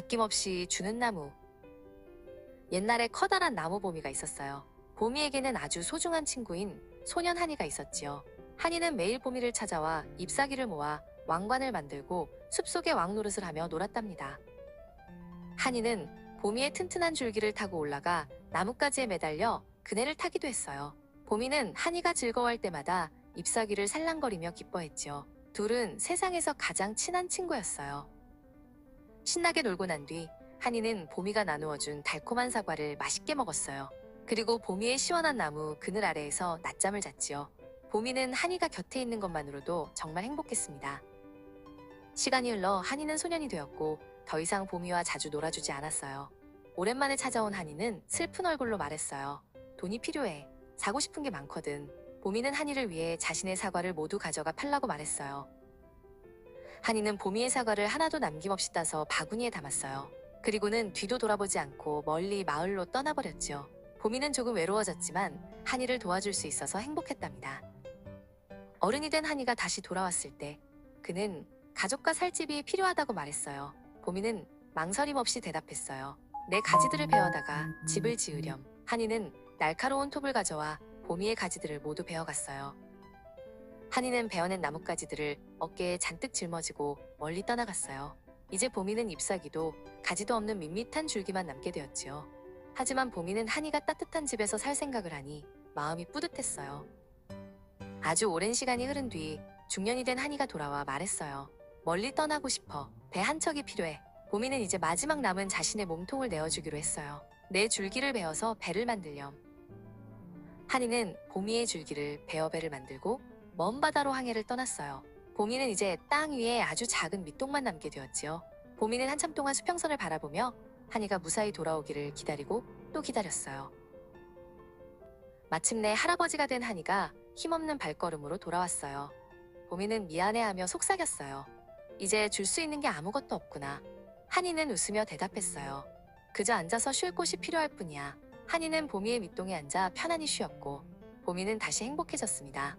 아낌없이 주는 나무. 옛날에 커다란 나무 보미가 있었어요. 보미에게는 아주 소중한 친구인 소년 한이가 있었지요. 한이는 매일 보미를 찾아와 잎사귀를 모아 왕관을 만들고 숲속의 왕노릇을 하며 놀았답니다. 한이는 보미의 튼튼한 줄기를 타고 올라가 나뭇가지에 매달려 그네를 타기도 했어요. 보미는 한이가 즐거워할 때마다 잎사귀를 살랑거리며 기뻐했지요. 둘은 세상에서 가장 친한 친구였어요. 신나게 놀고 난 뒤 한이는 보미가 나누어준 달콤한 사과를 맛있게 먹었어요. 그리고 보미의 시원한 나무 그늘 아래에서 낮잠을 잤지요. 보미는 한이가 곁에 있는 것만으로도 정말 행복했습니다. 시간이 흘러 한이는 소년이 되었고 더 이상 보미와 자주 놀아주지 않았어요. 오랜만에 찾아온 한이는 슬픈 얼굴로 말했어요. 돈이 필요해. 사고 싶은 게 많거든. 보미는 한이를 위해 자신의 사과를 모두 가져가 팔라고 말했어요. 한이는 보미의 사과를 하나도 남김없이 따서 바구니에 담았어요. 그리고는 뒤도 돌아보지 않고 멀리 마을로 떠나버렸지요. 보미는 조금 외로워졌지만 한이를 도와줄 수 있어서 행복했답니다. 어른이 된 한이가 다시 돌아왔을 때 그는 가족과 살 집이 필요하다고 말했어요. 보미는 망설임 없이 대답했어요. 내 가지들을 베어다가 집을 지으렴. 한이는 날카로운 톱을 가져와 보미의 가지들을 모두 베어갔어요. 한이는 베어낸 나뭇가지들을 어깨에 잔뜩 짊어지고 멀리 떠나갔어요. 이제 보미는 잎사귀도 가지도 없는 밋밋한 줄기만 남게 되었지요. 하지만 보미는 한이가 따뜻한 집에서 살 생각을 하니 마음이 뿌듯했어요. 아주 오랜 시간이 흐른 뒤 중년이 된 한이가 돌아와 말했어요. 멀리 떠나고 싶어. 배 한 척이 필요해. 보미는 이제 마지막 남은 자신의 몸통을 내어주기로 했어요. 내 줄기를 베어서 배를 만들렴. 한이는 보미의 줄기를 베어 배를 만들고 먼 바다로 항해를 떠났어요. 보미는 이제 땅 위에 아주 작은 밑동만 남게 되었지요. 보미는 한참 동안 수평선을 바라보며 한이가 무사히 돌아오기를 기다리고 또 기다렸어요. 마침내 할아버지가 된 한이가 힘없는 발걸음으로 돌아왔어요. 보미는 미안해하며 속삭였어요. 이제 줄 수 있는 게 아무것도 없구나. 한이는 웃으며 대답했어요. 그저 앉아서 쉴 곳이 필요할 뿐이야. 한이는 보미의 밑동에 앉아 편안히 쉬었고, 보미는 다시 행복해졌습니다.